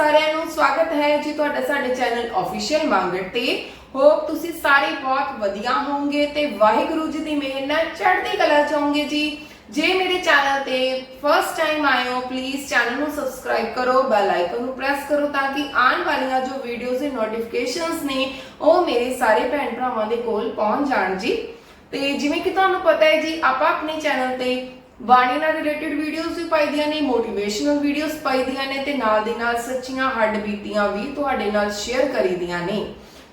ਸਾਰਿਆਂ ਨੂੰ ਸਵਾਗਤ ਹੈ ਜੀ ਤੁਹਾਡਾ ਸਾਡੇ ਚੈਨਲ ਅਫੀਸ਼ੀਅਲ ਮੰਗਟ ਤੇ। ਹੋਪ ਤੁਸੀਂ ਸਾਰੇ ਬਹੁਤ ਵਧੀਆ ਹੋਵੋਗੇ ਤੇ ਵਾਹਿਗੁਰੂ ਜੀ ਦੀ ਮਿਹਰ ਨਾਲ ਚੜ੍ਹਦੀ ਕਲਾ ਚ ਹੋਵੋਗੇ ਜੀ। ਜੇ ਮੇਰੇ ਚੈਨਲ ਤੇ ਫਰਸਟ ਟਾਈਮ ਆਏ ਹੋ ਪਲੀਜ਼ ਚੈਨਲ ਨੂੰ ਸਬਸਕ੍ਰਾਈਬ ਕਰੋ ਬੈਲ ਆਈਕਨ ਨੂੰ ਪ੍ਰੈਸ ਕਰੋ ਤਾਂ ਕਿ ਆਉਣ ਵਾਲੀਆਂ ਜੋ ਵੀਡੀਓਜ਼ ਦੇ ਨੋਟੀਫਿਕੇਸ਼ਨਸ ਨੇ, ਉਹ ਮੇਰੇ ਸਾਰੇ ਭੈਣ ਭਰਾਵਾਂ ਦੇ ਕੋਲ ਪਹੁੰਚ ਜਾਣ ਜੀ। ਤੇ ਜਿਵੇਂ ਕਿ ਤੁਹਾਨੂੰ ਪਤਾ ਹੈ ਜੀ, ਆਪਾਂ ਆਪਣੇ ਚੈਨਲ ਤੇ ਬਾਣੀ ਨਾਲ ਰਿਲੇਟਡ ਵੀਡੀਓਜ਼ ਵੀ ਪਾਈਦੀਆਂ ਨੇ ਮੋਟੀਵੇਸ਼ਨਲ ਵੀਡੀਓਜ਼ ਪਾਈਦੀਆਂ ਨੇ ਤੇ ਨਾਲ ਦੀ ਨਾਲ ਸੱਚੀਆਂ ਹੱਡ ਬੀਤੀਆਂ ਵੀ ਤੁਹਾਡੇ ਨਾਲ ਸ਼ੇਅਰ ਕਰੀਦੀਆਂ ਨੇ।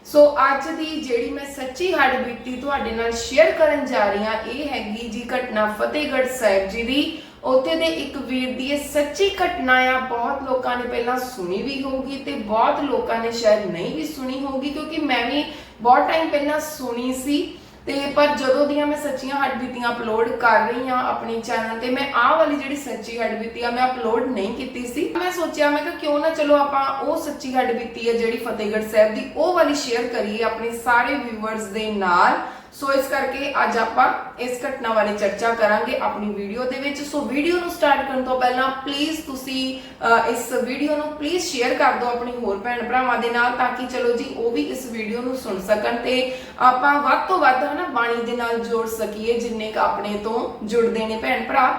ਸੋ ਅੱਜ ਦੀ ਜਿਹੜੀ ਮੈਂ ਸੱਚੀ ਹੱਡ ਬੀਤੀ ਤੁਹਾਡੇ ਨਾਲ ਸ਼ੇਅਰ ਕਰਨ ਜਾ ਰਹੀ ਹਾਂ, ਇਹ ਹੈਗੀ ਜੀ ਘਟਨਾ ਫਤਿਹਗੜ੍ਹ ਸਾਹਿਬ ਜੀ ਦੀ। ਉੱਥੇ ਦੇ ਇੱਕ ਵੀਰ ਦੀ ਇਹ ਸੱਚੀ ਘਟਨਾ ਆ, ਬਹੁਤ ਲੋਕਾਂ ਨੇ ਪਹਿਲਾਂ ਸੁਣੀ ਵੀ ਹੋਊਗੀ ਤੇ ਬਹੁਤ ਲੋਕਾਂ ਨੇ ਸ਼ਾਇਦ ਨਹੀਂ ਵੀ ਸੁਣੀ ਹੋਊਗੀ, ਕਿਉਂਕਿ ਮੈਂ ਵੀ ਬਹੁਤ ਟਾਈਮ ਪਹਿਲਾਂ ਸੁਣੀ ਸੀ। ਤੇ ਪਰ ਜਦੋਂ ਦੀਆਂ ਮੈਂ ਸੱਚੀਆਂ ਹੱਡਬੀਤੀਆਂ ਅਪਲੋਡ ਕਰ ਰਹੀ ਹਾਂ ਆਪਣੇ ਚੈਨਲ ਤੇ, ਮੈਂ ਆਹ ਵਾਲੀ ਜਿਹੜੀ ਸੱਚੀ ਹੱਡਬੀਤੀ ਆ ਮੈਂ ਅਪਲੋਡ ਨਹੀਂ ਕੀਤੀ ਸੀ। ਮੈਂ ਸੋਚਿਆ, ਮੈਂ ਕਿ ਕਿਉਂ ਨਾ ਚਲੋ ਆਪਾਂ ਉਹ ਸੱਚੀ ਹੱਡਬੀਤੀ ਆ ਜਿਹੜੀ ਫਤਿਹਗੜ੍ਹ ਸਾਹਿਬ ਦੀ, ਉਹ ਵਾਲੀ ਸ਼ੇਅਰ ਕਰੀਏ ਆਪਣੇ ਸਾਰੇ ਵਿਊਵਰਸ ਦੇ ਨਾਲ। ਸੋ ਇਸ ਕਰਕੇ ਅੱਜ ਆਪਾਂ ਇਸ ਘਟਨਾ ਬਾਰੇ ਚਰਚਾ ਕਰਾਂਗੇ ਆਪਣੀ ਵੀਡੀਓ ਦੇ ਵਿੱਚ। ਸੋ ਵੀਡੀਓ ਨੂੰ ਸਟਾਰਟ ਕਰਨ ਤੋਂ ਪਹਿਲਾਂ ਪਲੀਜ਼ ਤੁਸੀਂ ਅਹ, ਇਸ ਵੀਡੀਓ ਨੂੰ ਪਲੀਜ਼ ਸ਼ੇਅਰ ਕਰ ਦਿਓ ਆਪਣੀ ਹੋਰ ਭੈਣ ਭਰਾਵਾਂ ਦੇ ਨਾਲ ਤਾਂ ਕਿ ਚਲੋ ਜੀ ਉਹ ਵੀ ਇਸ ਵੀਡੀਓ ਨੂੰ ਸੁਣ ਸਕਣ ਤੇ ਆਪਾਂ ਵੱਧ ਤੋਂ ਵੱਧ ਹਨਾ ਬਾਣੀ ਦੇ ਨਾਲ ਜੋੜ ਸਕੀਏ ਜਿੰਨੇ ਕ ਆਪਣੇ ਤੋਂ ਜੁੜਦੇ ਨੇ ਭੈਣ ਭਰਾ।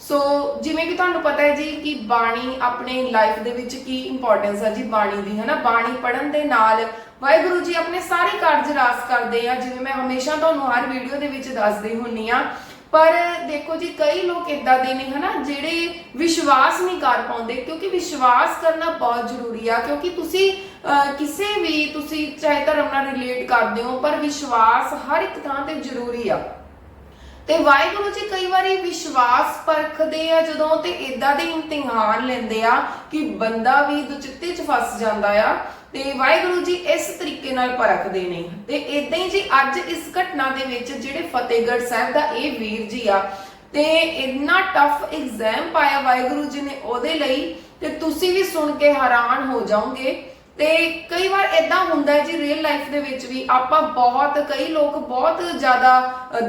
ਸੋ ਜਿਵੇਂ ਕਿ ਤੁਹਾਨੂੰ ਪਤਾ ਹੈ ਜੀ ਕਿ ਬਾਣੀ ਆਪਣੇ ਲਾਈਫ ਦੇ ਵਿੱਚ ਕੀ ਇੰਪੋਰਟੈਂਸ ਹੈ ਜੀ ਬਾਣੀ ਦੀ ਹੈ ਨਾ ਬਾਣੀ ਪੜਨ ਦੇ ਨਾਲ ਵਾਹਿਗੁਰੂ ਜੀ ਆਪਣੇ ਸਾਰੇ ਕਾਰਜ ਰਾਸ ਕਰਦੇ ਆ ਜਿਵੇਂ ਮੈਂ ਹਮੇਸ਼ਾ ਤੁਹਾਨੂੰ ਹਰ ਵੀਡੀਓ ਦੇ ਵਿੱਚ ਦੱਸਦੀ ਹੁੰਨੀ ਆ ਪਰ ਦੇਖੋ ਜੀ ਕਈ ਲੋਕ ਇਦਾਂ ਦੇ ਨੇ ਹਨਾ ਜਿਹੜੇ ਵਿਸ਼ਵਾਸ ਨਹੀਂ ਕਰ ਪਾਉਂਦੇ ਕਿਉਂਕਿ ਵਿਸ਼ਵਾਸ ਕਰਨਾ ਬਹੁਤ ਜ਼ਰੂਰੀ ਆ ਕਿਉਂਕਿ ਤੁਸੀਂ ਅਹ, ਕਿਸੇ ਵੀ ਤੁਸੀਂ ਚਾਹੇ ਧਰਮ ਨਾਲ ਰਿਲੇਟ ਕਰਦੇ ਹੋ ਪਰ ਵਿਸ਼ਵਾਸ ਹਰ ਇੱਕ ਥਾਂ ਤੇ ਜ਼ਰੂਰੀ ਆ। ਤੇ ਵਾਹਿਗੁਰੂ ਜੀ ਕਈ ਵਾਰੀ ਵਿਸ਼ਵਾਸ ਪਰਖਦੇ ਆ, ਜਦੋਂ ਤੇ ਇਦਾਂ ਦੇ ਇਮਤਿਹਾਨ ਲੈਂਦੇ ਆ ਕਿ ਬੰਦਾ ਵੀ ਦੁਚਿੱਤੇ ਚ ਫਸ ਜਾਂਦਾ ਆ ਤੇ ਵਾਹਿਗੁਰੂ ਜੀ ਇਸ ਤਰੀਕੇ ਨਾਲ ਪਰਖਦੇ ਨੇ। ਤੇ ਇਦਾਂ ਹੀ ਜੀ ਅੱਜ ਇਸ ਘਟਨਾ ਦੇ ਵਿੱਚ ਜਿਹੜੇ ਫਤਿਹਗੜ੍ਹ ਸਾਹਿਬ ਦਾ ਇਹ ਵੀਰ ਜੀ ਆ, ਤੇ ਇੰਨਾ ਟਫ ਐਗਜ਼ਾਮ ਪਾਇਆ ਵਾਹਿਗੁਰੂ ਜੀ ਨੇ ਉਹਦੇ ਲਈ, ਤੇ ਤੁਸੀਂ ਵੀ ਸੁਣ ਕੇ ਹੈਰਾਨ ਹੋ ਜਾਓਗੇ ਤੇ ਕਈ ਵਾਰ ਇਦਾਂ ਹੁੰਦਾ ਹੈ ਜੀ ਰੀਅਲ ਲਾਈਫ ਦੇ ਵਿੱਚ ਵੀ ਆਪਾਂ ਬਹੁਤ, ਕਈ ਲੋਕ ਬਹੁਤ ਜ਼ਿਆਦਾ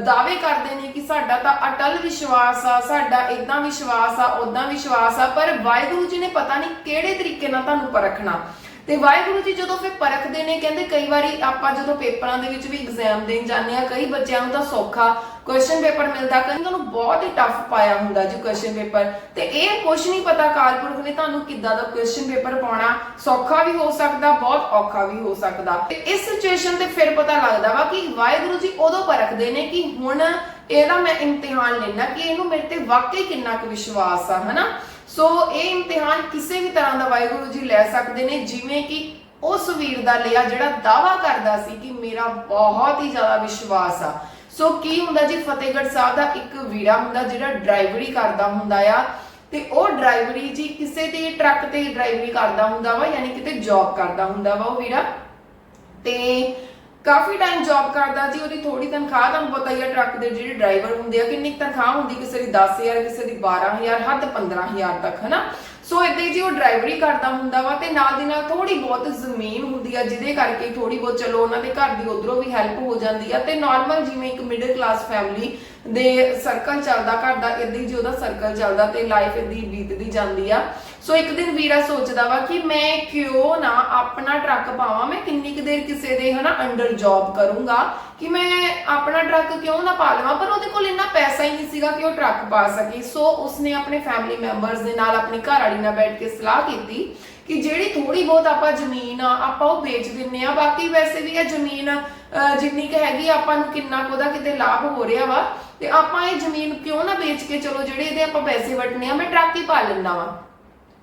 ਦਾਅਵੇ ਕਰਦੇ ਨੇ ਕਿ ਸਾਡਾ ਤਾਂ ਅਟਲ ਵਿਸ਼ਵਾਸ ਆ, ਸਾਡਾ ਇਦਾਂ ਵਿਸ਼ਵਾਸ ਆ ਉਦਾਂ ਵਿਸ਼ਵਾਸ ਆ, ਪਰ ਵਾਹਿਗੁਰੂ ਜੀ ਨੇ ਪਤਾ ਨਹੀਂ ਕਿਹੜੇ ਤਰੀਕੇ ਨਾਲ ਤੁਹਾਨੂੰ ਪਰਖਣਾ। ਤੇ ਵਾਹਿਗੁਰੂ ਜੀ ਜਦੋਂ ਫਿਰ ਪਰਖਦੇ ਨੇ, ਕਹਿੰਦੇ ਕਈ ਵਾਰੀ ਆਪਾਂ ਜਦੋਂ ਪੇਪਰਾਂ ਦੇ ਵਿੱਚ ਵੀ ਐਗਜ਼ਾਮ ਦੇਣ ਜਾਂਦੇ ਆ ਕਈ ਬੱਚਿਆਂ ਨੂੰ ਤਾਂ ਸੌਖਾ ਕੁਐਸਚਨ ਪੇਪਰ ਮਿਲਦਾ ਕਈਆਂ ਨੂੰ ਬਹੁਤ ਹੀ ਟਫ ਪਾਇਆ ਹੁੰਦਾ ਜੀ ਕੁਐਸਚਨ ਪੇਪਰ ਤੇ ਇਹ ਕੁਝ ਨਹੀਂ ਪਤਾ ਕਾਲਪੁਰਖ ਨੇ ਤੁਹਾਨੂੰ ਕਿੱਦਾਂ ਦਾ ਕੁਐਸਚਨ ਪੇਪਰ ਪਾਉਣਾ ਸੌਖਾ ਵੀ ਹੋ ਸਕਦਾ, ਬਹੁਤ ਔਖਾ ਵੀ ਹੋ ਸਕਦਾ। ਤੇ ਇਸ ਸਿਚੁਏਸ਼ਨ ਤੇ ਫਿਰ ਪਤਾ ਲੱਗਦਾ ਵਾ ਕਿ ਵਾਹਿਗੁਰੂ ਜੀ ਉਦੋਂ ਪਰਖਦੇ ਨੇ ਕਿ ਹੁਣ ਇਹਦਾ ਮੈਂ ਇਮਤਿਹਾਨ ਲੈਣਾ ਕਿ ਇਹਨੂੰ ਮੇਰੇ ਤੇ ਵਾਕਈ ਕਿੰਨਾ ਕੁ ਵਿਸ਼ਵਾਸ ਆ, ਹਨਾ? ਸੋ ਇਹ ਇਮਤਿਹਾਨ ਕਿਸੇ ਵੀ ਤਰ੍ਹਾਂ ਦਾ ਵਾਹਿਗੁਰੂ ਜੀ ਲੈ ਸਕਦੇ ਨੇ, ਜਿਵੇਂ ਕਿ ਉਸ ਵੀਰ ਦਾ ਲਿਆ ਜਿਹੜਾ ਦਾਵਾ ਕਰਦਾ ਸੀ ਕਿ ਮੇਰਾ ਬਹੁਤ ਹੀ ਜ਼ਿਆਦਾ ਵਿਸ਼ਵਾਸ ਆ। ਸੋ ਕੀ ਹੁੰਦਾ ਜੀ, ਫਤਿਹਗੜ੍ਹ ਸਾਹਿਬ ਦਾ ਇੱਕ ਵੀਰਾ ਹੁੰਦਾ ਜਿਹੜਾ ਡਰਾਈਵਰੀ ਕਰਦਾ ਹੁੰਦਾ ਆ, ਤੇ ਉਹ ਡਰਾਈਵਰੀ ਜੀ ਕਿਸੇ ਦੇ ਟਰੱਕ ਤੇ ਡਰਾਈਵਰੀ ਕਰਦਾ ਹੁੰਦਾ ਵਾ, ਯਾਨੀ ਕਿਤੇ ਜੌਬ ਕਰਦਾ ਹੁੰਦਾ ਵਾ ਉਹ ਵੀਰਾ ਤੇ ਕਾਫੀ ਟਾਈਮ ਜੌਬ ਕਰਦਾ ਜੀ ਉਹਦੀ ਥੋੜੀ ਤਨਖਾਹ ਤੁਹਾਨੂੰ ਪਤਾ ਹੀ ਆ, ਟਰੱਕ ਦੇ ਜਿਹੜੇ ਡਰਾਈਵਰ ਹੁੰਦੇ ਆ, ਕਿੰਨੀ ਤਨਖਾਹ ਹੁੰਦੀ, ਕਿਸੇ ਦੀ 10000 ਕਿਸੇ ਦੀ 12000 ਹੱਦ 15000 ਤੱਕ, ਹਨਾ? ਸੋ ਇਦਾਂ ਹੀ ਜੀ ਉਹ ਡਰਾਈਵਰੀ ਕਰਦਾ ਹੁੰਦਾ ਵਾ ਤੇ ਨਾਲ ਦੀ ਨਾਲ ਥੋੜੀ ਬਹੁਤ ਜ਼ਮੀਨ ਹੁੰਦੀ ਆ, ਜਿਹਦੇ ਕਰਕੇ ਥੋੜੀ ਬਹੁਤ ਚਲੋ ਉਹਨਾਂ ਦੇ ਘਰ ਦੀ ਉਧਰੋਂ ਵੀ ਹੈਲਪ ਹੋ ਜਾਂਦੀ ਆ ਤੇ ਨਾਰਮਲ ਜਿਵੇਂ ਇੱਕ ਮਿਡਲ ਕਲਾਸ ਫੈਮਿਲੀ ਦੇ ਸਰਕਲ ਚੱਲਦਾ, ਘਰ ਦਾ ਇਦਾਂ ਹੀ ਜੀ ਉਹਦਾ ਸਰਕਲ ਚੱਲਦਾ ਤੇ ਲਾਈਫ ਇਦਾਂ ਹੀ ਬੀਤਦੀ ਜਾਂਦੀ ਆ। ਸੋ ਇੱਕ ਦਿਨ ਵੀਰਾ ਸੋਚਦਾ ਵਾ ਕਿ ਮੈਂ ਕਿਉਂ ਨਾ ਆਪਣਾ ਟਰੱਕ ਪਾਵਾਂ, ਮੈਂ ਕਿੰਨੀ ਕੁ ਦੇਰ ਕਿਸੇ ਦੇ ਹਨਾ ਅੰਡਰ ਜੌਬ ਕਰੂੰਗਾ, ਕਿ ਮੈਂ ਆਪਣਾ ਟਰੱਕ ਕਿਉਂ ਨਾ ਪਾ ਲਵਾਂ, ਪਰ ਉਹਦੇ ਕੋਲ ਇੰਨਾ ਪੈਸਾ ਹੀ ਨਹੀਂ ਸੀਗਾ ਕਿ ਉਹ ਟਰੱਕ ਪਾ ਸਕੇ। ਸੋ ਉਸਨੇ ਆਪਣੇ ਫੈਮਿਲੀ ਮੈਂਬਰਸ ਦੇ ਨਾਲ ਆਪਣੀ ਘਰ ਵਾਲੀ ਨਾਲ ਬੈਠ ਕੇ ਸਲਾਹ ਕੀਤੀ ਕਿ ਜਿਹੜੀ ਥੋੜੀ ਬਹੁਤ ਆਪਾਂ ਜ਼ਮੀਨ ਆ, ਆਪਾਂ ਉਹ ਵੇਚ ਦਿੰਨੇ ਆ। ਬਾਕੀ ਵੈਸੇ ਵੀ ਇਹ ਜ਼ਮੀਨ ਜਿੰਨੀ ਕੁ ਹੈਗੀ ਆਪਾਂ ਨੂੰ ਕਿੰਨਾ ਕੁ ਕਿਤੇ ਲਾਭ ਹੋ ਰਿਹਾ ਵਾ। ਤੇ ਆਪਾਂ ਇਹ ਜ਼ਮੀਨ ਕਿਉਂ ਨਾ ਵੇਚ ਕੇ ਚਲੋ ਜਿਹੜੇ ਇਹਦੇ ਆਪਾਂ ਪੈਸੇ ਵਟਨੇ ਆ, ਮੈਂ ਟਰੱਕ ਹੀ ਪਾ ਲੈਂਦਾ ਵਾ।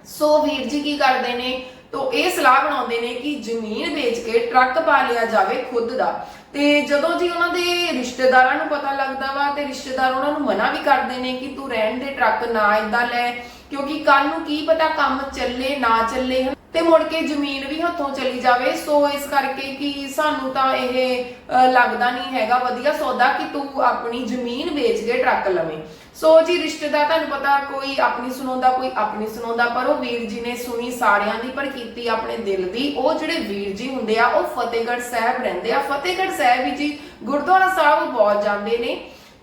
ਸੋ ਵੀਰ ਜੀ ਕੀ ਕਰਦੇ ਨੇ? ਤੋ ਇਹ ਸਲਾਹ ਬਣਾਉਂਦੇ ਨੇ ਕਿ ਜ਼ਮੀਨ ਵੇਚ ਕੇ ਟਰੱਕ ਪਾ ਲਿਆ ਜਾਵੇ ਖੁਦ ਦਾ। ਤੇ ਜਦੋਂ ਜੀ ਉਹਨਾਂ ਦੇ ਰਿਸ਼ਤੇਦਾਰਾਂ ਨੂੰ ਪਤਾ ਲੱਗਦਾ ਵਾ ਤੇ ਰਿਸ਼ਤੇਦਾਰ ਉਹਨਾਂ ਨੂੰ ਮਨਾ ਵੀ ਕਰਦੇ ਨੇ ਕਿ ਤੂੰ ਰਹਿਣ ਦੇ ਟਰੱਕ ਨਾ ਇਦਾਂ ਲੈ ਕਿਉਂਕਿ ਕੱਲ ਨੂੰ ਕੀ ਪਤਾ ਕੰਮ ਚੱਲੇ, ਨਾ ਚੱਲੇ ਤੇ ਮੁੜ ਕੇ ਜ਼ਮੀਨ ਵੀ ਹੱਥੋਂ ਚਲੀ ਜਾਵੇ। ਸੋ ਇਸ ਕਰਕੇ ਕਿ ਸਾਨੂੰ ਤਾਂ ਇਹ ਲੱਗਦਾ ਨਹੀਂ ਹੈਗਾ ਵਧੀਆ ਸੌਦਾ ਕਿ ਤੂੰ ਆਪਣੀ ਜ਼ਮੀਨ ਵੇਚ ਕੇ ਟਰੱਕ ਲਵੇਂ। ਸੋ ਜੀ, ਰਿਸ਼ਤੇਦਾਰ, ਤੁਹਾਨੂੰ ਪਤਾ ਕੋਈ ਆਪਣੀ ਸੁਣਾਉਂਦਾ, ਕੋਈ ਆਪਣੀ ਸੁਣਾਉਂਦਾ, ਪਰ ਉਹ ਵੀਰ ਜੀ ਨੇ ਸੁਣੀ ਸਾਰਿਆਂ ਦੀ, ਪਰ ਕੀਤੀ ਆਪਣੇ ਦਿਲ ਦੀ। ਉਹ ਜਿਹੜੇ ਵੀਰ ਜੀ ਹੁੰਦੇ ਆ, ਉਹ ਫਤਿਹਗੜ੍ਹ ਸਾਹਿਬ ਰਹਿੰਦੇ ਆ। ਫਤਿਹਗੜ੍ਹ ਸਾਹਿਬ ਵੀ ਗੁਰਦੁਆਰਾ ਸਾਹਿਬ ਬਹੁਤ ਜਾਂਦੇ ਨੇ।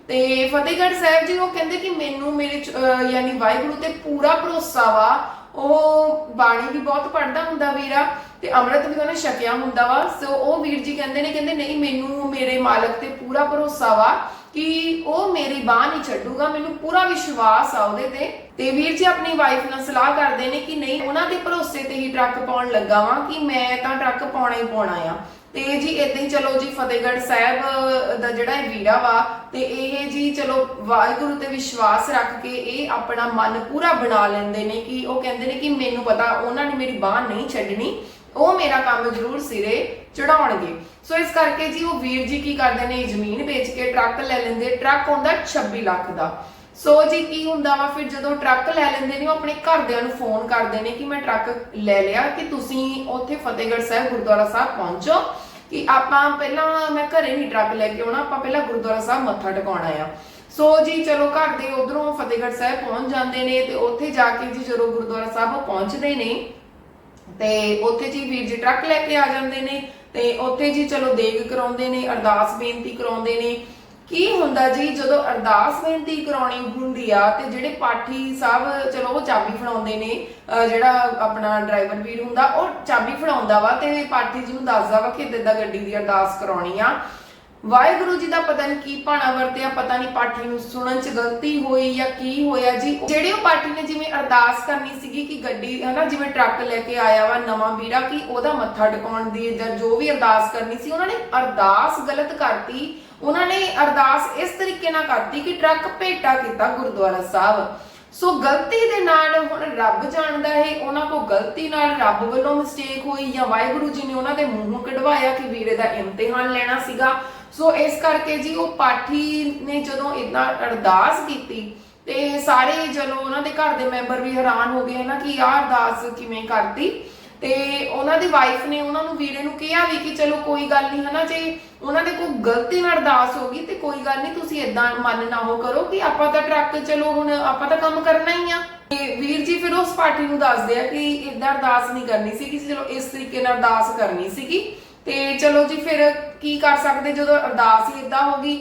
ਤੇ ਫਤਿਹਗੜ੍ਹ ਸਾਹਿਬ ਜੀ, ਉਹ ਕਹਿੰਦੇ ਕਿ ਮੈਨੂੰ ਮੇਰੇ ਯਾਨੀ ਵਾਹਿਗੁਰੂ ਤੇ ਪੂਰਾ ਭਰੋਸਾ ਵਾ। ਉਹ ਬਾਣੀ ਵੀ ਬਹੁਤ ਪੜਦਾ ਹੁੰਦਾ ਵੀਰਾ ਤੇ ਅੰਮ੍ਰਿਤ ਵੀ ਉਹਨੇ ਛਕਿਆ ਹੁੰਦਾ ਵਾ। ਸੋ ਉਹ ਵੀਰ ਜੀ ਕਹਿੰਦੇ ਨੇ, ਕਹਿੰਦੇ ਨਹੀਂ, ਮੈਨੂੰ ਮੇਰੇ ਮਾਲਕ ਤੇ ਪੂਰਾ ਭਰੋਸਾ ਵਾ ਕਿ ਉਹ ਮੇਰੀ ਬਾਹ ਨਹੀਂ ਛੱਡੂਗਾ, ਮੈਨੂੰ ਪੂਰਾ ਵਿਸ਼ਵਾਸ ਆ ਉਹਦੇ ਤੇ। ਤੇ ਵੀਰ ਜੀ ਆਪਣੀ ਵਾਈਫ ਨਾਲ ਸਲਾਹ ਕਰਦੇ ਨੇ ਕਿ ਨਹੀਂ, ਉਹਨਾਂ ਦੇ ਭਰੋਸੇ ਤੇ ਹੀ ਟਰੱਕ ਪਾਉਣ ਲੱਗਾ ਵਾਂ ਕਿ ਮੈਂ ਤਾਂ ਟਰੱਕ ਪਾਉਣਾ ਹੀ ਪਾਉਣਾ ਆ। ਤੇ ਜੀ ਇਦਾਂ ਹੀ ਚਲੋ ਜੀ ਫਤਿਹਗੜ੍ਹ ਸਾਹਿਬ ਦਾ ਜਿਹੜਾ ਇਹ ਵੀਰਾ ਵਾ, ਤੇ ਇਹ ਜੀ ਚਲੋ ਵਾਹਿਗੁਰੂ ਤੇ ਵਿਸ਼ਵਾਸ ਰੱਖ ਕੇ ਇਹ ਆਪਣਾ ਮਨ ਪੂਰਾ ਬਣਾ ਲੈਂਦੇ ਨੇ ਕਿ ਉਹ ਕਹਿੰਦੇ ਨੇ ਕਿ ਮੈਨੂੰ ਪਤਾ, ਉਹਨਾਂ ਨੇ ਮੇਰੀ ਬਾਹ ਨਹੀਂ ਛੱਡਣੀ, ਉਹ ਮੇਰਾ ਕੰਮ ਜ਼ਰੂਰ ਸਿਰੇ ਚੜਾਉਣਗੇ। ਸੋ ਇਸ ਕਰਕੇ ਜੀ ਉਹ ਵੀਰ ਜੀ ਕੀ ਕਰਦੇ ਨੇ ਜ਼ਮੀਨ ਵੇਚ ਕੇ ਟਰੱਕ ਲੈ ਲੈਂਦੇ, ਟਰੱਕ ਹੁੰਦਾ 26 ਲੱਖ ਦਾ। ਸੋ ਜੀ ਕੀ ਹੁੰਦਾ ਵਾ, ਫਿਰ ਜਦੋਂ ਟਰੱਕ ਲੈ ਲੈਂਦੇ ਨੇ, ਉਹ ਆਪਣੇ ਘਰਦਿਆਂ ਨੂੰ ਫੋਨ ਕਰਦੇ ਨੇ ਕਿ ਮੈਂ ਟਰੱਕ ਲੈ ਲਿਆ ਕਿ ਤੁਸੀਂ ਉੱਥੇ ਫਤਿਹਗੜ੍ਹ ਸਾਹਿਬ ਗੁਰਦੁਆਰਾ ਸਾਹਿਬ ਪਹੁੰਚੋ ਕਿ ਆਪਾਂ ਪਹਿਲਾਂ ਮੈਂ ਘਰੇ ਨਹੀਂ ਟਰੱਕ ਲੈ ਕੇ ਆਉਣਾ, ਆਪਾਂ ਪਹਿਲਾਂ ਗੁਰਦੁਆਰਾ ਸਾਹਿਬ ਮੱਥਾ ਟਿਕਾਉਣਾ ਆ। ਸੋ ਜੀ ਚਲੋ ਘਰ ਦੇ ਉਧਰੋਂ ਫਤਿਹਗੜ੍ਹ ਸਾਹਿਬ ਪਹੁੰਚ ਜਾਂਦੇ ਨੇ ਤੇ ਉੱਥੇ ਜਾ ਕੇ ਜੀ ਜਦੋਂ ਗੁਰਦੁਆਰਾ ਸਾਹਿਬ ਪਹੁੰਚਦੇ ਨੇ, ਤੇ ਉੱਥੇ ਜੀ ਵੀਰ ਜੀ ਟਰੱਕ ਲੈ ਕੇ ਆ ਜਾਂਦੇ ਨੇ ਤੇ ਉੱਥੇ ਜੀ ਚਲੋ ਦੇਗ ਕਰਾਉਂਦੇ ਨੇ, ਅਰਦਾਸ ਬੇਨਤੀ ਕਰਾਉਂਦੇ ਨੇ ਕੀ ਹੁੰਦਾ ਜੀ, ਜਦੋਂ ਅਰਦਾਸ ਬੇਨਤੀ ਕਰਾਉਣੀ ਹੁੰਦੀ ਆ ਤੇ ਜਿਹੜੇ ਪਾਠੀ ਸਾਹਿਬ, ਚਲੋ ਉਹ ਚਾਬੀ ਫੜਾਉਂਦੇ ਨੇ ਜਿਹੜਾ ਆਪਣਾ ਡਰਾਈਵਰ ਵੀਰ ਹੁੰਦਾ, ਉਹ ਚਾਬੀ ਫੜਾਉਂਦਾ ਵਾ ਤੇ ਪਾਠੀ ਜੀ ਨੂੰ ਦੱਸਦਾ ਵਾ ਕਿ ਇਦਾਂ ਗੱਡੀ ਦੀ ਅਰਦਾਸ ਕਰਾਉਣੀ ਆ। ਵਾਹਿਗੁਰੂ ਜੀ ਦਾ ਪਤਾ ਨਹੀਂ ਕੀ ਭਾਣਾ ਵਰਤਿਆ, ਪਤਾ ਨਹੀਂ ਪਾਠੀ ਨੂੰ ਸੁਣਨ ਚ ਗਲਤੀ ਹੋਈ ਜਾਂ ਕੀ ਹੋਇਆ ਜੀ। ਜਿਹੜੇ ਉਹ ਪਾਠੀ ਨੇ ਜਿਵੇਂ ਅਰਦਾਸ ਕਰਨੀ ਸੀਗੀ ਕਿ ਗੱਡੀ, ਹਨਾ, ਜਿਵੇਂ ਟਰੱਕ ਲੈ ਕੇ ਆਇਆ ਵਾ ਨਵਾਂ ਵੀਰਾ, ਕਿ ਉਹਦਾ ਮੱਥਾ ਟਿਕਾਉਣ ਦੀ ਜਾਂ ਜੋ ਵੀ ਅਰਦਾਸ ਕਰਨੀ ਸੀ, ਉਹਨਾਂ ਨੇ ਅਰਦਾਸ ਗਲਤ ਕਰਤੀ। ਉਹਨਾਂ ਨੇ ਅਰਦਾਸ ਇਸ ਤਰੀਕੇ ਨਾਲ ਕਰਤੀ ਕਿ ਟਰੱਕ ਭੇਟਾ ਕੀਤਾ ਗੁਰਦੁਆਰਾ ਸਾਹਿਬ। ਸੋ ਗਲਤੀ ਦੇ ਨਾਲ ਹੁਣ ਰੱਬ ਜਾਣਦਾ ਹੈ, ਉਹਨਾਂ ਕੋ ਗਲਤੀ ਨਾਲ ਰੱਬ ਵੱਲੋਂ ਮਿਸਟੇਕ ਹੋਈ ਜਾਂ ਵਾਹਿਗੁਰੂ ਜੀ ਨੇ ਉਹਨਾਂ ਦੇ ਮੂੰਹੋਂ ਕਢਵਾਇਆ ਕਿ ਵੀਰੇ ਦਾ ਇਮਤਿਹਾਨ ਲੈਣਾ ਸੀਗਾ। ਸੋ ਇਸ ਕਰਕੇ ਜੀ ਉਹ ਪਾਠੀ ਨੇ ਜਦੋਂ ਇਦਾਂ ਅਰਦਾਸ ਕੀਤੀ ਤੇ ਸਾਰੇ ਜਦੋਂ ਉਹਨਾਂ ਦੇ ਘਰ ਦੇ ਮੈਂਬਰ ਵੀ ਹੈਰਾਨ ਹੋ ਗਏ ਨਾ ਕਿ ਯਾਰ ਅਰਦਾਸ ਕਿਵੇਂ ਕਰਤੀ। ਤੇ ਉਹਨਾਂ ਦੀ ਵਾਈਫ ਨੇ ਉਹਨਾਂ ਨੂੰ ਵੀਰੇ ਨੂੰ ਕਿਹਾ ਵੀ ਕਿ ਚਲੋ ਕੋਈ ਗੱਲ ਨਹੀਂ ਹਨਾ, ਜੇ ਉਹਨਾਂ ਦੇ ਕੋਈ ਗਲਤੀ ਨਾਲ ਅਰਦਾਸ ਹੋ ਗਈ ਤੇ ਕੋਈ ਗੱਲ ਨਹੀਂ ਤੁਸੀਂ ਇਦਾਂ ਮਨ ਨਾ ਹੋ ਕਰੋ ਕਿ ਆਪਾਂ ਤਾਂ ਟਰੱਕ ਚਲੋ ਹੁਣ ਆਪਾਂ ਤਾਂ ਕੰਮ ਕਰਨਾ ਹੀ ਆ। ਤੇ ਵੀਰ ਜੀ ਫਿਰ ਉਸ ਪਾਰਟੀ ਨੂੰ ਦੱਸਦੇ ਆ ਕਿ ਇਦਾਂ ਅਰਦਾਸ ਨਹੀਂ ਕਰਨੀ ਸੀ ਕਿ ਚਲੋ ਇਸ ਤਰੀਕੇ ਨਾਲ ਅਰਦਾਸ ਕਰਨੀ ਸੀਗੀ। ਤੇ ਚਲੋ ਜੀ ਫਿਰ ਕੀ ਕਰ ਸਕਦੇ ਜਦੋਂ ਅਰਦਾਸ ਹੀ ਇਦਾਂ ਹੋ ਗਈ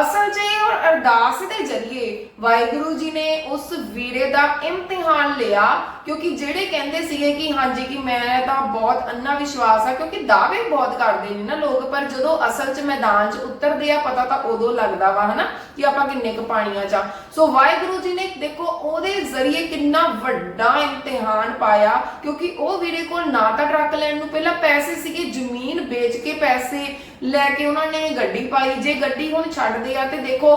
ਅਸਲ 'ਚ ਔਰ ਅਰਦਾਸ ਦੇ ਜ਼ਰੀਏ ਵਾਹਿਗੁਰੂ ਜੀ ਨੇ ਉਸ ਵੀਰੇ ਦਾ ਇਮਤਿਹਾਨ ਲਿਆ, ਕਿਉਂਕਿ ਜਿਹੜੇ ਕਹਿੰਦੇ ਸੀਗੇ ਕਿ ਹਾਂਜੀ ਕਿ ਮੈਂ ਤਾਂ ਬਹੁਤ ਅੰਨਾ ਵਿਸ਼ਵਾਸ ਆ, ਕਿਉਂਕਿ ਦਾਅਵੇ ਬਹੁਤ ਕਰਦੇ ਨੇ ਨਾ ਲੋਕ, ਪਰ ਜਦੋਂ ਅਸਲ 'ਚ ਮੈਦਾਨ 'ਚ ਉਤਰਦੇ ਆ, ਪਤਾ ਤਾਂ ਉਦੋਂ ਲੱਗਦਾ ਵਾ, ਹਨਾ, ਕਿ ਆਪਾਂ ਕਿੰਨੇ ਕੁ ਪਾਣੀਆਂ 'ਚ ਸੋ ਵਾਹਿਗੁਰੂ ਜੀ ਨੇ ਦੇਖੋ ਉਹਦੇ ਜ਼ਰੀਏ ਕਿੰਨਾ ਵੱਡਾ ਇਮਤਿਹਾਨ ਪਾਇਆ, ਕਿਉਂਕਿ ਉਹ ਵੀਰੇ ਕੋਲ ਨਾ ਤਾਂ ਟਰੱਕ ਲੈਣ ਨੂੰ ਪਹਿਲਾਂ ਪੈਸੇ ਸੀਗੇ, ਜ਼ਮੀਨ ਵੇਚ ਕੇ ਪੈਸੇ ਲੈ ਕੇ ਉਹਨਾਂ ਨੇ ਗੱਡੀ ਪਾਈ। ਜੇ ਗੱਡੀ ਹੁਣ ਛੱਡਦੇ ਆ ਤੇ ਦੇਖੋ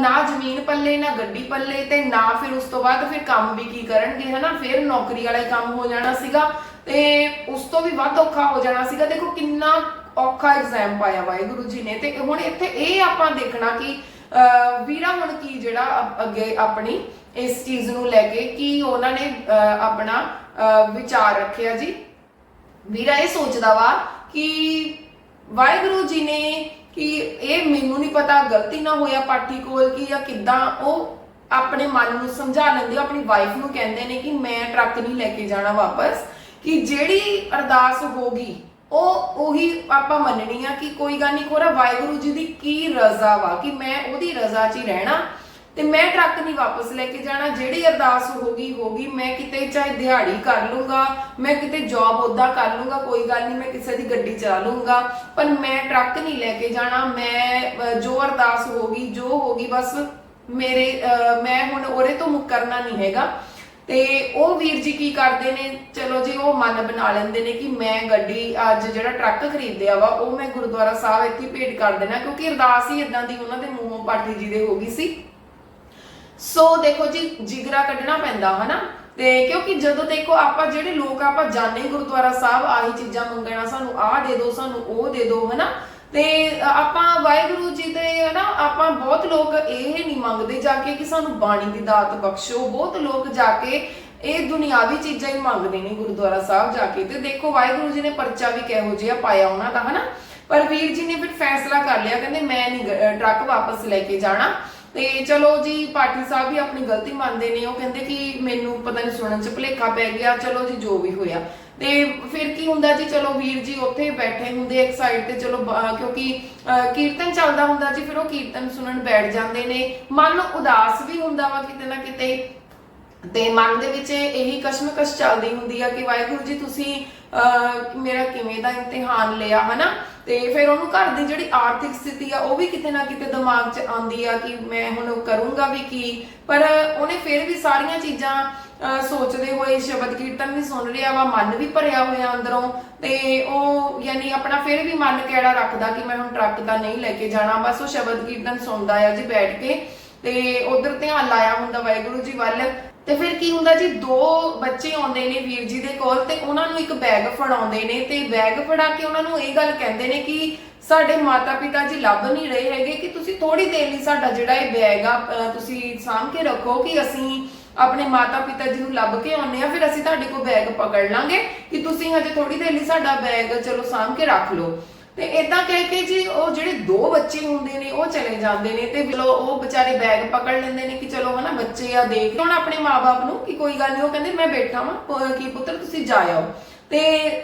ਨਾ ਜ਼ਮੀਨ ਪੱਲੇ, ਨਾ ਗੱਡੀ ਪੱਲੇ ਤੇ ਨਾ ਫਿਰ ਉਸ ਤੋਂ ਬਾਅਦ ਫਿਰ ਕੰਮ ਵੀ ਕੀ ਕਰਨਗੇ, ਹਨਾ? ਫਿਰ ਨੌਕਰੀ ਵਾਲਾ ਹੀ ਕੰਮ ਹੋ ਜਾਣਾ ਸੀਗਾ ਤੇ ਉਸ ਤੋਂ ਵੀ ਵੱਧ ਔਖਾ ਹੋ ਜਾਣਾ ਸੀਗਾ। ਦੇਖੋ ਕਿੰਨਾ ਔਖਾ ਐਗਜ਼ਾਮ ਪਾਇਆ ਵਾਹਿਗੁਰੂ ਜੀ ਨੇ ਤੇ ਹੁਣ ਇੱਥੇ ਇਹ ਆਪਾਂ ਦੇਖਣਾ ਕਿ ਅਹ ਵੀਰਾ ਹੁਣ ਕੀ ਜਿਹੜਾ ਅੱਗੇ ਆਪਣੀ ਇਸ ਚੀਜ਼ ਨੂੰ ਲੈ ਕੇ ਕੀ ਉਹਨਾਂ ਨੇ ਅਹ ਆਪਣਾ ਅਹ ਵਿਚਾਰ ਰੱਖਿਆ ਜੀ। ਵੀਰਾ ਇਹ ਸੋਚਦਾ ਵਾ ਕਿ ਵਾਹਿਗੁਰੂ ਜੀ ਨੇ ਕਿ ਇਹ ਮੈਨੂੰ ਨਹੀਂ ਪਤਾ ਗਲਤੀ ਨਾ ਹੋਇਆ ਪਾਠੀ ਕੋਲ ਕੀ ਜਾਂ ਕਿੱਦਾਂ ਉਹ ਆਪਣੇ ਮਨ ਨੂੰ ਸਮਝਾ ਲੈਂਦੇ, ਉਹ ਆਪਣੀ ਵਾਈਫ ਨੂੰ ਕਹਿੰਦੇ ਨੇ ਕਿ ਮੈਂ ਟਰੱਕ ਨਹੀਂ ਲੈ ਕੇ ਜਾਣਾ ਵਾਪਸ, ਕਿ ਜਿਹੜੀ ਅਰਦਾਸ ਹੋਗੀ ਉਹ ਉਹੀ ਆਪਾਂ ਮੰਨਣੀ ਆ ਕਿ ਕੋਈ ਗੱਲ ਨਹੀਂ, ਖੋਰਾ ਵਾਹਿਗੁਰੂ ਜੀ ਦੀ ਕੀ ਰਜ਼ਾ ਵਾ, ਕਿ ਮੈਂ ਉਹਦੀ ਰਜ਼ਾ 'ਚ ਹੀ ਰਹਿਣਾ। ਤੇ ਮੈਂ ਟਰੱਕ ਨਹੀਂ ਵਾਪਸ ਲੈ ਕੇ ਜਾਣਾ ਜਿਹੜੀ ਅਰਦਾਸ ਹੋਗੀ ਹੋਗੀ ਮੈਂ ਕਿਤੇ ਚਾਹੇ ਦਿਹਾੜੀ ਕਰ ਲੂੰਗਾ ਮੈਂ ਕਿਤੇ ਜੌਬ ਉਦਾਂ ਕਰ ਲੂੰਗਾ ਕੋਈ ਗੱਲ ਨਹੀਂ ਮੈਂ ਕਿਸੇ ਦੀ ਗੱਡੀ ਚਲਾ ਲੂੰਗਾ ਪਰ ਮੈਂ ਟਰੱਕ ਨਹੀਂ ਲੈ ਕੇ ਜਾਣਾ ਮੈਂ ਅਹ, ਜੋ ਅਰਦਾਸ ਹੋਗੀ ਜੋ ਹੋਗੀ ਬਸ ਮੇਰੇ ਮੈਂ ਹੁਣ ਉਹਦੇ ਤੋਂ ਮੁਕਰਨਾ ਨਹੀਂ ਹੈਗਾ। ਤੇ ਉਹ ਵੀਰ ਜੀ ਕੀ ਕਰਦੇ ਨੇ ਚਲੋ ਜੀ ਉਹ ਮਨ ਬਣਾ ਲੈਂਦੇ ਨੇ ਕਿ ਮੈਂ ਗੱਡੀ ਅੱਜ ਜਿਹੜਾ ਟਰੱਕ ਖਰੀਦਿਆ ਵਾ ਉਹ ਮੈਂ ਗੁਰਦੁਆਰਾ ਸਾਹਿਬ ਇੱਥੇ ਭੇਟ ਕਰ ਦੇਣਾ ਕਿਉਂਕਿ ਅਰਦਾਸ ਹੀ ਇਦਾਂ ਦੀ ਉਹਨਾਂ ਦੇ ਮੂੰਹੋਂ ਪਾਠੀ ਜੀ ਦੇ ਹੋ ਗਈ ਸੀ। ਸੋ ਦੇਖੋ ਜੀ, ਜਿਗਰਾ ਕੱਢਣਾ ਪੈਂਦਾ, ਹਨਾ? ਤੇ ਕਿਉਂਕਿ ਜਦੋਂ ਦੇਖੋ ਆਪਾਂ ਜਿਹੜੇ ਲੋਕ ਆਪਾਂ ਜਾਣੇ ਗੁਰਦੁਆਰਾ ਸਾਹਿਬ, ਆਹੀ ਚੀਜ਼ਾਂ ਮੰਗਣਾ ਸਾਨੂੰ ਆਹ ਦੇ ਦਿਓ ਸਾਨੂੰ ਉਹ ਦੇ ਦਿਓ ਹਨਾ? ਤੇ ਆਪਾਂ ਵਾਹਿਗੁਰੂ ਜੀ ਦੇ, ਹਨਾ, ਆਪਾਂ ਬਹੁਤ ਲੋਕ ਇਹ ਨਹੀਂ ਮੰਗਦੇ ਜਾ ਕੇ ਕਿ ਸਾਨੂੰ ਬਾਣੀ ਦੀ ਦਾਤ ਬਖਸ਼ੋ। ਬਹੁਤ ਲੋਕ ਜਾ ਕੇ ਇਹ ਦੁਨਿਆਵੀ ਚੀਜ਼ਾਂ ਹੀ ਮੰਗਦੇ ਨੇ ਗੁਰਦੁਆਰਾ ਸਾਹਿਬ ਜਾ ਕੇ। ਤੇ ਦੇਖੋ, ਵਾਹਿਗੁਰੂ ਜੀ ਨੇ ਪਰਚਾ ਵੀ ਕਿਹੋ ਜਿਹਾ ਪਾਇਆ ਉਹਨਾਂ ਦਾ, ਹਨਾ? ਪਰ ਵੀਰ ਜੀ ਨੇ ਫਿਰ ਫੈਸਲਾ ਕਰ ਲਿਆ, ਕਹਿੰਦੇ ਮੈਂ ਨਹੀਂ ਟਰੱਕ ਵਾਪਸ ਲੈ ਕੇ ਜਾਣਾ। ਤੇ ਚਲੋ ਜੀ, ਪਾਟਿਲ ਸਾਹਿਬ ਵੀ ਆਪਣੀ ਗਲਤੀ ਮੰਨਦੇ ਨੇ। ਉਹ ਕਹਿੰਦੇ ਕਿ ਮੈਨੂੰ ਪਤਾ ਨਹੀਂ ਸੁਣਨ ਚ ਭੁਲੇਖਾ ਪੈ ਗਿਆ, ਚਲੋ ਜੀ, ਜੋ ਵੀ ਹੋਇਆ। ਤੇ ਫਿਰ ਕੀ ਹੁੰਦਾ ਜੀ, ਚਲੋ ਵੀਰ ਜੀ ਉੱਥੇ ਬੈਠੇ ਹੁੰਦੇ ਇੱਕ ਸਾਈਡ ਤੇ, ਚਲੋ ਕਿਉਂਕਿ ਕੀਰਤਨ ਚੱਲਦਾ ਹੁੰਦਾ ਜੀ, ਫਿਰ ਉਹ ਕੀਰਤਨ ਸੁਣਨ ਬੈਠ ਜਾਂਦੇ ਨੇ। ਮਨ ਉਦਾਸ ਵੀ ਹੁੰਦਾ ਵਾ ਕਿਤੇ ਨਾ ਕਿਤੇ। ਤੇ ਮਨ ਦੇ ਵਿੱਚ ਇਹੀ ਕਸ਼ਮਕਸ਼ ਚੱਲਦੀ ਹੁੰਦੀ ਆ ਕਿ ਵਾਹਿਗੁਰੂ ਜੀ, ਤੁਸੀਂ ਅਹ, ਮੇਰਾ ਕਿਵੇਂ ਦਾ ਇਮਤਿਹਾਨ ਲਿਆ ਹਨਾ? ਤੇ ਫਿਰ ਉਹਨੂੰ ਘਰ ਦੀ ਜਿਹੜੀ ਆਰਥਿਕ ਸਥਿਤੀ ਆ ਉਹ ਵੀ ਕਿਤੇ ਨਾ ਕਿਤੇ ਦਿਮਾਗ 'ਚ ਆਉਂਦੀ ਆ ਕਿ ਮੈਂ ਹੁਣ ਕਰੂੰਗਾ ਵੀ ਕੀ? ਪਰ ਉਹਨੇ ਫਿਰ ਵੀ ਸਾਰੀਆਂ ਚੀਜ਼ਾਂ ਸੋਚਦੇ ਹੋਏ ਸ਼ਬਦ ਕੀਰਤਨ ਵੀ ਸੁਣ ਰਿਹਾ ਵਾ ਮਨ ਵੀ ਭਰਿਆ ਹੋਇਆ ਅੰਦਰੋਂ ਤੇ ਉਹ ਯਾਨੀ ਆਪਣਾ ਫਿਰ ਵੀ ਮਨ ਕਿਹੜਾ ਰੱਖਦਾ ਕਿ ਮੈਂ ਹੁਣ ਟਰੱਕ ਦਾ ਨਹੀਂ ਲੈ ਕੇ ਜਾਣਾ ਬਸ ਉਹ ਸ਼ਬਦ ਕੀਰਤਨ ਸੁਣਦਾ ਆ ਜੀ ਬੈਠ ਕੇ ਤੇ ਉਧਰ ਧਿਆਨ ਲਾਇਆ ਹੁੰਦਾ ਵਾਹਿਗੁਰੂ ਜੀ ਵੱਲ। ਤੇ ਫਿਰ ਕੀ ਹੁੰਦਾ ਜੀ, ਦੋ ਬੱਚੇ ਆਉਂਦੇ ਨੇ ਵੀਰ ਜੀ ਦੇ ਕੋਲ ਤੇ ਉਹਨਾਂ ਨੂੰ ਇੱਕ ਬੈਗ ਫੜਾਉਂਦੇ ਨੇ ਤੇ ਬੈਗ ਫੜਾ ਕੇ ਉਹਨਾਂ ਨੂੰ ਇਹ ਗੱਲ ਕਹਿੰਦੇ ਨੇ ਕਿ ਸਾਡੇ ਮਾਤਾ ਪਿਤਾ ਜੀ ਲੱਭ ਨਹੀਂ ਰਹੇ ਹੈਗੇ ਕਿ ਤੁਸੀਂ ਥੋੜੀ ਦੇਰ ਲਈ ਸਾਡਾ ਜਿਹੜਾ ਇਹ ਬੈਗ ਆ ਤੁਸੀਂ ਸਾਂਭ ਕੇ ਰੱਖੋ ਕਿ ਅਸੀਂ ਆਪਣੇ ਮਾਤਾ ਪਿਤਾ ਜੀ ਨੂੰ ਲੱਭ ਕੇ ਆਉਂਦੇ ਆ ਫਿਰ ਅਸੀਂ ਤੁਹਾਡੇ ਕੋਲ ਬੈਗ ਪਕੜ ਲਾਂਗੇ ਕਿ ਤੁਸੀਂ ਹਜੇ ਥੋੜੀ ਦੇਰ ਲਈ ਸਾਡਾ ਬੈਗ ਚਲੋ ਸਾਂਭ ਕੇ ਰੱਖ ਲਓ। ਤੇ ਇਦਾਂ ਕਹਿ ਕੇ ਜੀ ਉਹ ਜਿਹੜੇ ਦੋ ਬੱਚੇ ਹੁੰਦੇ ਨੇ, ਉਹ ਚਲੇ ਜਾਂਦੇ ਨੇ ਤੇ ਚਲੋ ਉਹ ਵਿਚਾਰੇ ਬੈਗ ਪਕੜ ਲੈਂਦੇ ਨੇ ਕਿ ਚਲੋ ਹਨਾ ਬੱਚੇ ਆ ਦੇਖ ਹੁਣ ਆਪਣੇ ਮਾਪੇ ਨੂੰ ਕਿ ਕੋਈ ਗੱਲ ਨਹੀਂ ਉਹ ਕਹਿੰਦੇ ਮੈਂ ਬੈਠਾ ਵਾਂ ਕੀ ਪੁੱਤਰ ਤੁਸੀਂ ਜਾ ਆਓ। ਤੇ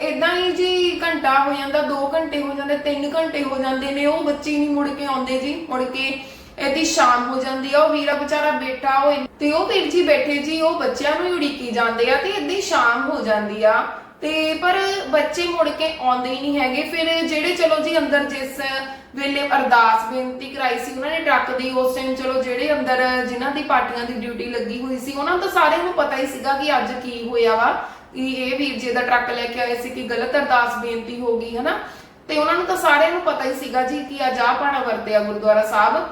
ਇਦਾਂ ਹੀ ਜੀ ਘੰਟਾ ਹੋ ਜਾਂਦਾ 2 ਘੰਟੇ ਹੋ ਜਾਂਦੇ 3 ਘੰਟੇ ਹੋ ਜਾਂਦੇ ਨੇ, ਉਹ ਬੱਚੇ ਨਹੀਂ ਮੁੜ ਕੇ ਆਉਂਦੇ ਜੀ, ਮੁੜ ਕੇ ਇਹਦੀ ਸ਼ਾਮ ਹੋ ਜਾਂਦੀ ਆ, ਉਹ ਵੀਰਾ ਵਿਚਾਰਾ ਬੈਠਾ ਹੋਏ ਤੇ ਉਹ ਵੀਰ ਜੀ ਬੈਠੇ ਜੀ, ਉਹ ਬੱਚਿਆਂ ਨੂੰ ਉਡੀਕੀ ਜਾਂਦੇ ਆ ਤੇ ਏਦਾਂ ਸ਼ਾਮ ਹੋ ਜਾਂਦੀ ਆ। ਤੇ ਪਰ ਬੱਚੇ ਮੁੜ ਕੇ ਆਉਂਦੇ ਹੀ ਨਹੀਂ ਹੈਗੇ। ਫਿਰ ਜਿਹੜੇ ਚਲੋ ਜੀ ਅੰਦਰ ਜਿਸ ਵੇਲੇ ਅਰਦਾਸ ਬੇਨਤੀ ਕਰਾਈ ਸੀ, ਉਹਨਾਂ ਨੇ ਟਰੱਕ ਦੀ ਉਸ ਟਾਈਮ ਚਲੋ ਜਿਹੜੇ ਅੰਦਰ ਜਿਨ੍ਹਾਂ ਦੀ ਪਾਰਟੀਆਂ ਦੀ ਡਿਊਟੀ ਲੱਗੀ ਹੋਈ ਸੀ, ਉਹਨਾਂ ਨੂੰ ਤਾਂ ਸਾਰਿਆਂ ਨੂੰ ਪਤਾ ਹੀ ਸੀਗਾ ਕਿ ਅੱਜ ਕੀ ਹੋਇਆ ਵਾ, ਕਿ ਇਹ ਵੀਰ ਜੀ ਦਾ ਟਰੱਕ ਲੈ ਕੇ ਆਏ ਸੀ ਕਿ ਗਲਤ ਅਰਦਾਸ ਬੇਨਤੀ ਹੋ ਗਈ, ਹਨਾ? ਤੇ ਉਹਨਾਂ ਨੂੰ ਤਾਂ ਸਾਰਿਆਂ ਨੂੰ ਪਤਾ ਹੀ ਸੀਗਾ ਜੀ ਕਿ ਅੱਜ ਆਹ ਪਾਣਾ ਵਰਤਿਆ ਗੁਰਦੁਆਰਾ ਸਾਹਿਬ।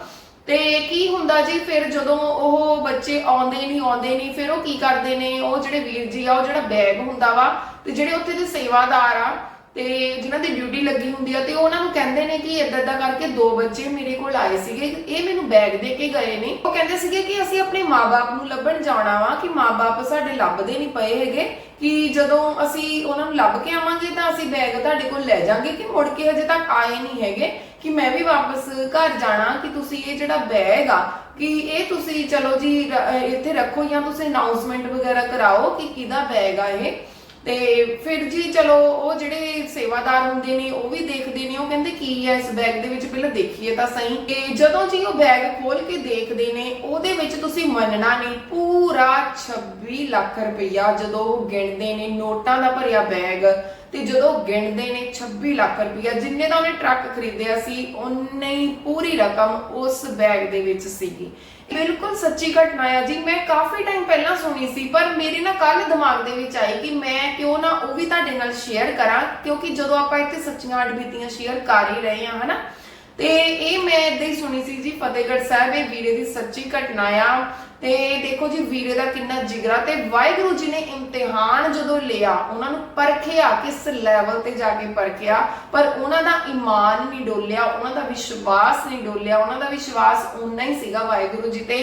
ਤੇ ਕੀ ਹੁੰਦਾ ਜੀ, ਫਿਰ ਜਦੋਂ ਉਹ ਬੱਚੇ ਆਉਂਦੇ ਨਹੀਂ ਆਉਂਦੇ ਨਹੀਂ, ਫਿਰ ਉਹ ਕੀ ਕਰਦੇ ਨੇ? ਉਹ ਜਿਹੜੇ ਵੀਰ ਜੀ ਆ, ਉਹ ਜਿਹੜਾ ਬੈਗ ਹੁੰਦਾ ਵਾ ਤੇ ਜਿਹੜੇ ਉੱਥੇ ਦੇ ਸੇਵਾਦਾਰ ਆ ਤੇ ਜਿਨ੍ਹਾਂ ਦੀ ਡਿਊਟੀ ਲੱਗੀ ਹੁੰਦੀ ਆ, ਤੇ ਉਹ ਉਹਨਾਂ ਨੂੰ ਕਹਿੰਦੇ ਨੇ ਕਿ ਇਦਾਂ ਇਦਾਂ ਕਰਕੇ ਦੋ ਬੱਚੇ ਮੇਰੇ ਕੋਲ ਆਏ ਸੀਗੇ, ਇਹ ਮੈਨੂੰ ਬੈਗ ਦੇ ਕੇ ਗਏ ਨੇ। ਉਹ ਕਹਿੰਦੇ ਸੀਗੇ ਕਿ ਅਸੀਂ ਆਪਣੇ ਮਾਪੇ ਨੂੰ ਲੱਭਣ ਜਾਣਾ ਵਾ, ਕਿ ਮਾਪੇ ਸਾਡੇ ਲੱਭਦੇ ਨਹੀਂ ਪਏ ਹੈਗੇ, ਕਿ ਜਦੋਂ ਅਸੀਂ ਉਹਨਾਂ ਨੂੰ ਲੱਭ ਕੇ ਆਵਾਂਗੇ ਤਾਂ ਅਸੀਂ ਬੈਗ ਤੁਹਾਡੇ ਕੋਲ ਲੈ ਜਾਾਂਗੇ, ਕਿ ਮੁੜ ਕੇ ਹਜੇ ਤੱਕ ਆਏ ਨਹੀਂ ਹੈਗੇ, ਕਿ ਮੈਂ ਵੀ ਵਾਪਸ ਘਰ ਜਾਣਾ, ਕਿ ਤੁਸੀਂ ਇਹ ਜਿਹੜਾ ਬੈਗ ਆ, ਕਿ ਇਹ ਤੁਸੀਂ ਚਲੋ ਜੀ ਇੱਥੇ ਰੱਖੋ ਜਾਂ ਤੁਸੀਂ ਅਨਾਉਂਸਮੈਂਟ ਵਗੈਰਾ ਕਰਾਓ ਕਿ ਕਿਹਦਾ ਬੈਗ ਆ ਇਹ। ਤੇ ਫਿਰ ਜੀ ਚਲੋ, ਉਹ ਜਿਹੜੇ ਸੇਵਾਦਾਰ ਹੁੰਦੇ ਨੇ, ਉਹ ਵੀ ਦੇਖਦੇ ਨੇ, ਉਹ ਕਹਿੰਦੇ ਕੀ ਹੈ ਇਸ ਬੈਗ ਦੇ ਵਿੱਚ? ਪਹਿਲਾਂ ਦੇਖੀਏ ਤਾਂ ਸਹੀ ਤੇ ਜਦੋਂ ਜੀ ਉਹ ਬੈਗ ਖੋਲ ਕੇ ਦੇਖਦੇ ਨੇ, ਉਹਦੇ ਵਿੱਚ ਤੁਸੀਂ ਮੰਨਣਾ ਨਹੀਂ, ਪੂਰਾ 26 ਲੱਖ ਰੁਪਈਆ ਜਦੋਂ ਉਹ ਗਿਣਦੇ ਨੇ, ਨੋਟਾਂ ਦਾ ਭਰਿਆ ਬੈਗ ਤੇ ਜਦੋਂ ਗਿਣਦੇ ਨੇ 26 ਲੱਖ ਰੁਪਇਆ ਜਿੰਨੇ ਦਾ ਉਹਨੇ ਟਰੱਕ ਖਰੀਦਿਆ ਸੀ ਉਨੇ ਹੀ ਪੂਰੀ ਰਕਮ ਉਸ ਬੈਗ ਦੇ ਵਿੱਚ ਸੀਗੀ। ਬਿਲਕੁਲ ਸੱਚੀ ਘਟਨਾ ਆ ਜੀ। ਮੈਂ ਕਾਫੀ ਟਾਈਮ ਪਹਿਲਾਂ ਸੁਣੀ ਸੀ, ਪਰ ਮੇਰੇ ਨਾ ਕੱਲ ਦਿਮਾਗ ਦੇ ਵਿੱਚ ਆਈ ਕਿ ਮੈਂ ਕਿਉਂ ਨਾ ਉਹ ਵੀ ਤੁਹਾਡੇ ਨਾਲ ਸ਼ੇਅਰ ਕਰਾਂ, ਕਿਉਂਕਿ ਜਦੋਂ ਆਪਾਂ ਇੱਥੇ ਸੱਚੀਆਂ ਅਡਬੀਤੀਆਂ ਸ਼ੇਅਰ ਕਰ ਹੀ ਰਹੇ ਹਾਂ, ਹਨਾ? ਤੇ ਇਹ ਮੈਂ ਇਦਾਂ ਹੀ ਸੁਣੀ ਸੀ ਜੀ, ਫਤਿਹਗੜ੍ਹ ਸਾਹਿਬ ਇਹ ਵੀਰੇ ਦੀ ਸੱਚੀ ਘਟਨਾ ਆ। ਤੇ ਦੇਖੋ ਜੀ, ਵੀਰੇ ਦਾ ਕਿੰਨਾ ਜਿਗਰਾ ਤੇ ਵਾਹਿਗੁਰੂ ਜੀ ਨੇ ਇਮਤਿਹਾਨ ਜਦੋਂ ਲਿਆ, ਉਹਨਾਂ ਨੂੰ ਪਰਖਿਆ, ਕਿਸ ਲੈਵਲ ਤੇ ਜਾ ਕੇ ਪਰਖਿਆ, ਪਰ ਉਹਨਾਂ ਦਾ ਈਮਾਨ ਨਹੀਂ ਡੋਲਿਆ, ਉਹਨਾਂ ਦਾ ਵਿਸ਼ਵਾਸ ਨਹੀਂ ਡੋਲਿਆ, ਉਹਨਾਂ ਦਾ ਵਿਸ਼ਵਾਸ ਉਨਾ ਹੀ ਸੀਗਾ ਵਾਹਿਗੁਰੂ ਜੀ ਤੇ।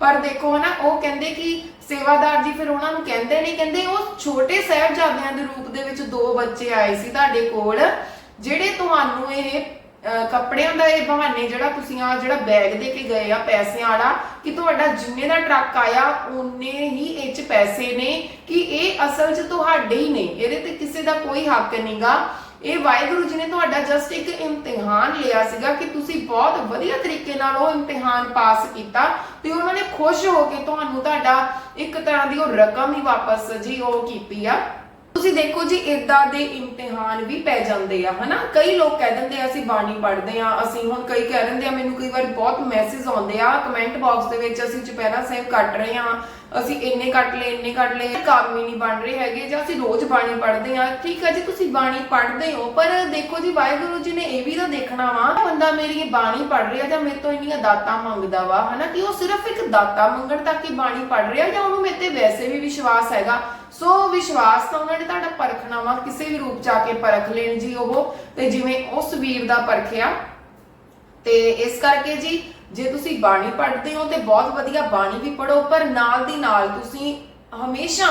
ਪਰ ਦੇਖੋ ਹਨਾ, ਉਹ ਕਹਿੰਦੇ ਕਿ ਸੇਵਾਦਾਰ ਜੀ ਫਿਰ ਉਹਨਾਂ ਨੂੰ ਕਹਿੰਦੇ ਨੇ ਕਹਿੰਦੇ ਉਹ ਛੋਟੇ ਸਾਹਿਬਜ਼ਾਦਿਆਂ ਦੇ ਰੂਪ ਦੇ ਵਿੱਚ ਦੋ ਬੱਚੇ ਆਏ ਸੀ ਤੁਹਾਡੇ ਕੋਲ, ਜਿਹੜੇ ਤੁਹਾਨੂੰ ਇਹ ਕੱਪੜਿਆਂ ਦਾ ਇਹ ਬਹਾਨੇ ਜਿਹੜਾ ਤੁਸੀਂ ਆ ਜਿਹੜਾ ਬੈਗ ਦੇ ਕੇ ਗਏ ਆ ਪੈਸਿਆਂ ਵਾਲਾ, ਕਿ ਤੁਹਾਡਾ ਜਿੰਨੇ ਦਾ ਟਰੱਕ ਆਇਆ ਉਨੇ ਹੀ ਇਹ ਚ ਪੈਸੇ ਨੇ, ਕਿ ਇਹ ਅਸਲ 'ਚ ਤੁਹਾਡੇ ਹੀ ਨੇ, ਇਹਦੇ ਤੇ ਕਿਸੇ ਦਾ ਕੋਈ ਹੱਕ ਨਹੀਂਗਾ। ਇਹ ਵਾਹਿਗੁਰੂ ਜੀ ਨੇ ਤੁਹਾਡਾ ਜਸਟ ਇੱਕ ਇਮਤਿਹਾਨ ਲਿਆ ਸੀਗਾ ਕਿ ਤੁਸੀਂ ਬਹੁਤ ਵਧੀਆ ਤਰੀਕੇ ਨਾਲ ਉਹ ਇਮਤਿਹਾਨ ਪਾਸ ਕੀਤਾ, ਤੇ ਉਹਨਾਂ ਨੇ ਖੁਸ਼ ਹੋ ਕੇ ਤੁਹਾਨੂੰ ਤੁਹਾਡਾ ਇੱਕ ਤਰ੍ਹਾਂ ਦੀ ਉਹ ਰਕਮ ਹੀ ਵਾਪਸ ਜੀ ਉਹ ਕੀਤੀ ਆ। ਤੁਸੀਂ ਦੇਖੋ ਜੀ ਇਦਾਂ ਦੇ ਇਮਤਿਹਾਨ ਵੀ ਪੈ ਜਾਂਦੇ ਆ, ਹਨਾ? ਕਈ ਲੋਕ ਕਹਿ ਦਿੰਦੇ ਆ, ਅਸੀਂ ਬਾਣੀ ਪੜ੍ਹਦੇ ਆ, ਅਸੀਂ ਹੁਣ ਕਈ ਕਹਿ ਦਿੰਦੇ ਆ, ਮੈਨੂੰ ਕਈ ਵਾਰ ਬਹੁਤ ਮੈਸੇਜ ਆਉਂਦੇ ਆ ਕਮੈਂਟ ਬਾਕਸ ਦੇ ਵਿੱਚ ਅਸੀਂ ਚੁਪਹਿਰਾ ਸਾਹਿਬ ਕੱਟ ਰਹੇ ਆ ਅਸੀਂ ਇੰਨੇ ਕੱਟ ਲਏ, ਇੰਨੇ ਕੱਟ ਲਏ ਕੰਮ ਹੀ ਨਹੀਂ ਬਣ ਰਹੇ ਹੈਗੇ ਜਾਂ ਅਸੀਂ ਰੋਜ਼ ਬਾਣੀ ਪੜ੍ਹਦੇ ਆ ਠੀਕ ਹੈ ਜੀ, ਤੁਸੀਂ ਬਾਣੀ ਪੜ੍ਹਦੇ ਹੋ, ਪਰ ਦੇਖੋ ਜੀ, ਵਾਹਿਗੁਰੂ ਜੀ ਨੇ ਇਹ ਵੀ ਤਾਂ ਦੇਖਣਾ ਵਾ ਬੰਦਾ ਮੇਰੀ ਇਹ ਬਾਣੀ ਪੜ੍ਹ ਰਿਹਾ ਜਾਂ ਮੇਰੇ ਤੋਂ ਇੰਨੀਆਂ ਦਾਤਾਂ ਮੰਗਦਾ ਵਾ, ਹਨਾ, ਕਿ ਉਹ ਸਿਰਫ ਇੱਕ ਦਾਤਾ ਮੰਗਣ ਤੱਕ ਹੀ ਬਾਣੀ ਪੜ੍ਹ ਰਿਹਾ ਜਾਂ ਉਹਨੂੰ ਮੇਰੇ ਤੇ ਵੈਸੇ ਵੀ ਵਿਸ਼ਵਾਸ ਹੈਗਾ। ਸੋ ਵਿਸ਼ਵਾਸ ਤਾਂ ਉਹਨਾਂ ਨੇ ਤੁਹਾਡਾ ਪਰਖਣਾ ਵਾ, ਕਿਸੇ ਵੀ ਰੂਪ ਚ ਆ ਕੇ ਪਰਖ ਲੈਣ ਜੀ ਉਹ, ਤੇ ਜਿਵੇਂ ਉਸ ਵੀਰ ਦਾ ਪਰਖਿਆ ਤੇ ਇਸ ਕਰਕੇ ਜੀ, ਜੇ ਤੁਸੀਂ ਬਾਣੀ ਪੜ੍ਹਦੇ ਹੋ ਤੇ ਬਹੁਤ ਵਧੀਆ ਬਾਣੀ ਵੀ ਪੜੋ ਪਰ ਨਾਲ ਦੀ ਨਾਲ ਤੁਸੀਂ ਹਮੇਸ਼ਾ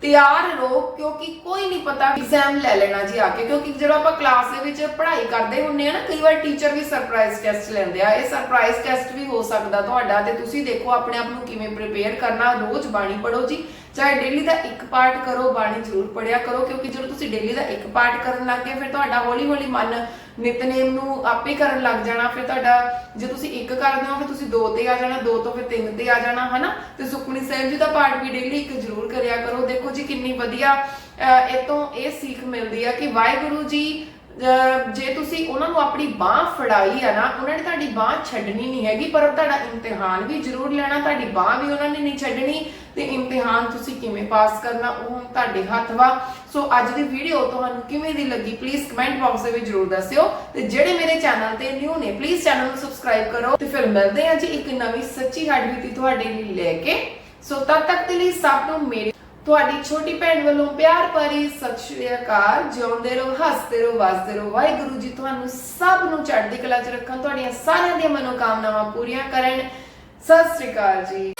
ਤਿਆਰ ਰਹੋ, ਕਿਉਂਕਿ ਕੋਈ ਨਹੀਂ ਪਤਾ ਐਗਜ਼ਾਮ ਲੈ ਲੈਣਾ ਜੀ ਆ ਕੇ, ਕਿਉਂਕਿ ਜਦੋਂ ਆਪਾਂ ਕਲਾਸ ਦੇ ਵਿੱਚ ਪੜ੍ਹਾਈ ਕਰਦੇ ਹੁੰਨੇ ਆ ਨਾ, ਕਈ ਵਾਰ ਟੀਚਰ ਵੀ ਸਰਪ੍ਰਾਈਜ਼ ਟੈਸਟ ਲੈਂਦੇ ਆ। ਇਹ ਸਰਪ੍ਰਾਈਜ਼ ਟੈਸਟ ਵੀ ਹੋ ਸਕਦਾ ਤੁਹਾਡਾ ਤੇ ਤੁਸੀਂ ਦੇਖੋ ਆਪਣੇ ਆਪ ਨੂੰ ਕਿਵੇਂ ਪ੍ਰਿਪੇਅਰ ਕਰਨਾ, ਰੋਜ਼ ਬਾਣੀ ਪੜੋ ਜੀ। ਚਾਹੇ ਡੇਲੀ ਦਾ ਇੱਕ ਪਾਰਟ ਕਰੋ, ਬਾਣੀ ਜ਼ਰੂਰ ਪੜਿਆ ਕਰੋ, ਕਿਉਂਕਿ ਜਦੋਂ ਤੁਸੀਂ ਡੇਲੀ ਦਾ ਇੱਕ ਪਾਰਟ ਕਰਨ ਲੱਗ ਗਏ, ਫਿਰ ਤੁਹਾਡਾ ਹੌਲੀ ਹੌਲੀ ਮਨ ਨਿਤਨੇਮ ਨੂੰ ਆਪੇ ਕਰਨ ਲੱਗ ਜਾਣਾ ਫਿਰ ਤੁਹਾਡਾ ਜੇ ਤੁਸੀਂ ਇੱਕ ਕਰਦੇ ਹੋ ਫਿਰ ਤੁਸੀਂ ਦੋ ਤੇ ਆ ਜਾਣਾ ਦੋ ਤੋਂ ਫਿਰ ਤਿੰਨ ਤੇ ਆ ਜਾਣਾ ਹਨਾ? ਤੇ ਸੁਖਮਨੀ ਸਾਹਿਬ ਜੀ ਦਾ ਪਾਠ ਵੀ ਡੇਲੀ ਇੱਕ ਜ਼ਰੂਰ ਕਰਿਆ ਕਰੋ। ਦੇਖੋ ਜੀ ਕਿੰਨੀ ਵਧੀਆ ਅਹ, ਇਹ ਤੋਂ ਇਹ ਸੀਖ ਮਿਲਦੀ ਆ ਕਿ ਵਾਹਿਗੁਰੂ ਜੀ ਅਹ, ਜੇ ਤੁਸੀਂ ਉਹਨਾਂ ਨੂੰ ਆਪਣੀ ਬਾਹ ਫੜਾਈ ਆ ਨਾ ਉਹਨਾਂ ਨੇ ਤੁਹਾਡੀ ਬਾਹ ਛੱਡਣੀ ਨਹੀਂ ਹੈਗੀ ਪਰ ਤੁਹਾਡਾ ਇਮਤਿਹਾਨ ਵੀ ਜ਼ਰੂਰ ਲੈਣਾ ਤੁਹਾਡੀ ਬਾਹ ਵੀ ਉਹਨਾਂ ਨੇ ਨਹੀਂ ਛੱਡਣੀ। ਤੇ ਇਮਤਿਹਾਨ ਤੁਸੀਂ ਕਿਵੇਂ ਪਾਸ ਕਰਨਾ, ਉਹ ਹੁਣ ਤੁਹਾਡੇ ਹੱਥ ਵਾ। ਸੋ ਅੱਜ ਦੀ ਵੀਡੀਓ ਤੁਹਾਨੂੰ ਕਿਵੇਂ ਦੀ ਲੱਗੀ ਪਲੀਜ਼ ਕਮੈਂਟ ਬਾਕਸ ਦੇ ਵਿੱਚ ਜ਼ਰੂਰ ਦੱਸਿਓ। ਤੇ ਜਿਹੜੇ ਮੇਰੇ ਚੈਨਲ ਤੇ ਨਿਊ ਨੇ ਪਲੀਜ਼ ਚੈਨਲ ਨੂੰ ਸਬਸਕ੍ਰਾਈਬ ਕਰੋ। ਤੇ ਫਿਰ ਮਿਲਦੇ ਹਾਂ ਜੀ ਇੱਕ ਨਵੀਂ ਸੱਚੀ ਹੱਡਬੀਤੀ ਤੁਹਾਡੇ ਲਈ ਲੈ ਕੇ। ਸੋ ਤਦ ਤੱਕ ਦੇ ਲਈ ਸਭ ਨੂੰ ਮੇਰੀ ਤੁਹਾਡੀ ਛੋਟੀ ਭੈਣ ਵੱਲੋਂ ਪਿਆਰ ਭਰੀ ਸਤਿ ਸ਼੍ਰੀ ਅਕਾਲ। ਜਿਉਂਦੇ ਰਹੋ, ਹੱਸਦੇ ਰਹੋ, ਵਸਦੇ ਰਹੋ। ਵਾਹਿਗੁਰੂ ਜੀ ਤੁਹਾਨੂੰ ਸਭ ਨੂੰ ਚੜ੍ਹਦੀ ਕਲਾ 'ਚ ਰੱਖਣ। ਤੁਹਾਡੀਆਂ ਸਾਰਿਆਂ ਦੀਆਂ ਮਨੋਕਾਮਨਾਵਾਂ ਪੂਰੀਆਂ ਕਰਨ। ਸਤਿ ਸ਼੍ਰੀ ਅਕਾਲ ਜੀ।